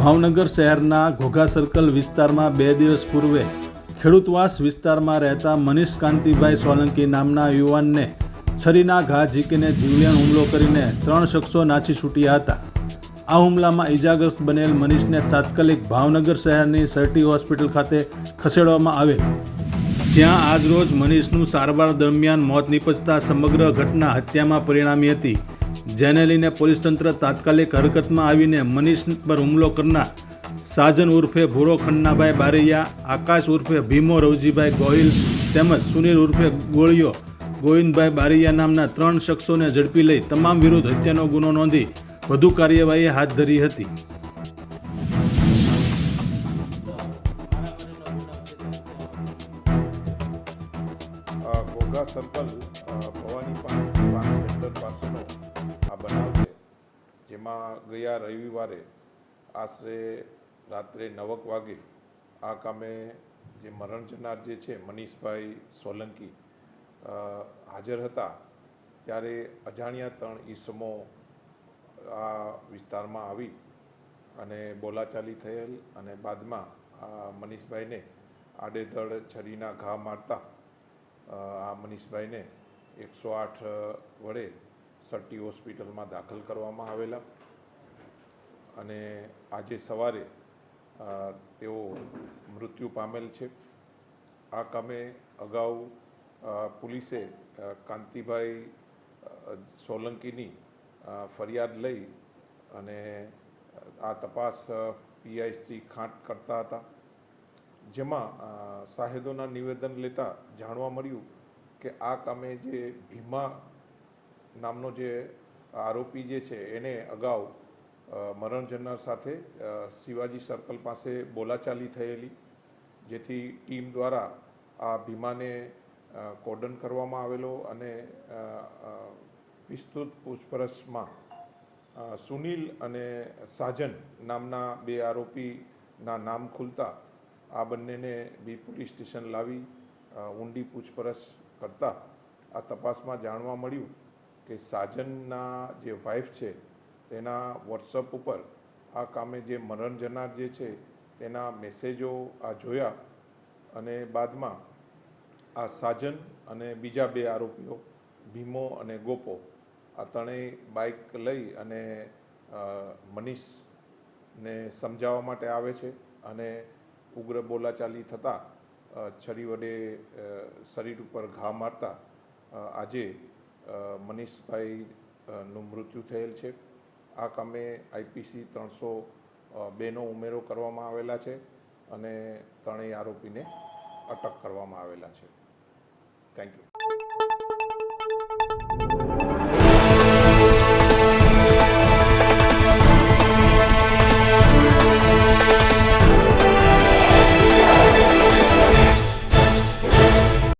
ભાવનગર શહેરના ઘોઘા સર્કલ વિસ્તારમાં બે દિવસ પૂર્વે ખેડૂતવાસ વિસ્તારમાં રહેતા મનીષ કાંતિભાઈ સોલંકી નામના યુવાનને છરીના ઘા ઝીકીને જીવલેણ હુમલો કરીને ત્રણ શખ્સો નાસી છૂટ્યા હતા. આ હુમલામાં ઈજાગ્રસ્ત બનેલ મનીષને તાત્કાલિક ભાવનગર શહેરની સરટી હોસ્પિટલ ખાતે ખસેડવામાં આવેલ. જ્યાં આજરોજ મનીષનું સારવાર દરમિયાન મોત નીપજતા સમગ્ર ઘટના હત્યામાં પરિણામી હતી. જેને લઈને પોલીસ તંત્ર તાત્કાલિક હરકતમાં આવીને મનીષ પર હુમલો કરનાર સાજન ઉર્ફે ભૂરો ખન્નાભાઈ બારૈયા, આકાશ ઉર્ફે ભીમો રવજીભાઈ ગોહિલ તેમજ સુનિલ ઉર્ફે ગોળિયો ગોવિંદભાઈ બારૈયા નામના ત્રણ શખ્સોને ઝડપી લઈ તમામ વિરુદ્ધ હત્યાનો ગુનો નોંધી વધુ કાર્યવાહી હાથ ધરી હતી. ઘોઘા સર્કલ ભવાની પાન પાન સેન્ટર પાસેનો આ બનાવ છે, જેમાં ગયા રવિવારે આશરે રાત્રે નવક વાગે, આ કામે જે મરણ જનાર જે છે, મનીષભાઈ સોલંકી હાજર હતા, ત્યારે અજાણ્યા ત્રણ ઈસમો આ વિસ્તારમાં આવી અને બોલાચાલી થયેલ અને બાદમાં આ મનીષભાઈને આડેધડ છરીના ઘા મારતા આ મનીષભાઈને એકસો આઠ વડે સટી હોસ્પિટલમાં દાખલ કરવામાં આવેલા. અને આજે સવારે તેઓ મૃત્યુ પામેલ છે. આ કામે અગાઉ પોલીસે કાંતિભાઈ સોલંકીની ફરિયાદ લઈ અને આ તપાસ પીઆઈ શ્રી ખાંટ કરતા હતા. જેમાં સાહેદોના નિવેદન લેતા જાણવા મળ્યું કે આ કામે જે ભીમા નામનો જે આરોપી જે છે, એને અગાઉ મરણ જનાર સાથે શિવાજી સર્કલ પાસે બોલાચાલી થયેલી, જેથી ટીમ દ્વારા આ ભીમાને કોર્ડન કરવામાં આવેલો અને વિસ્તૃત પૂછપરછમાં સુનિલ અને સાજન નામના બે આરોપીના નામ ખુલતા આ બંનેને બી પોલીસ સ્ટેશન લાવી ઊંડી પૂછપરછ કરતા આ તપાસમાં જાણવા મળ્યું કે સાજનના જે વાઇફ છે, તેના વોટ્સઅપ ઉપર આ કામે જે મરણ જનાર જે છે, તેના મેસેજો આ જોયા અને બાદમાં આ સાજન અને બીજા બે આરોપીઓ, ભીમો અને ગોપો, આ ત્રણેય બાઇક લઈ અને મનીષને સમજાવવા માટે આવે છે અને ઉગ્ર બોલાચાલી થતાં છરી વડે શરીર ઉપર ઘા મારતા આજે મનીષભાઈનું મૃત્યુ થયેલ છે. આ કામે આઈપીસી ત્રણસો બેનો ઉમેરો કરવામાં આવેલા છે અને ત્રણેય આરોપીને અટક કરવામાં આવેલા છે. Thank you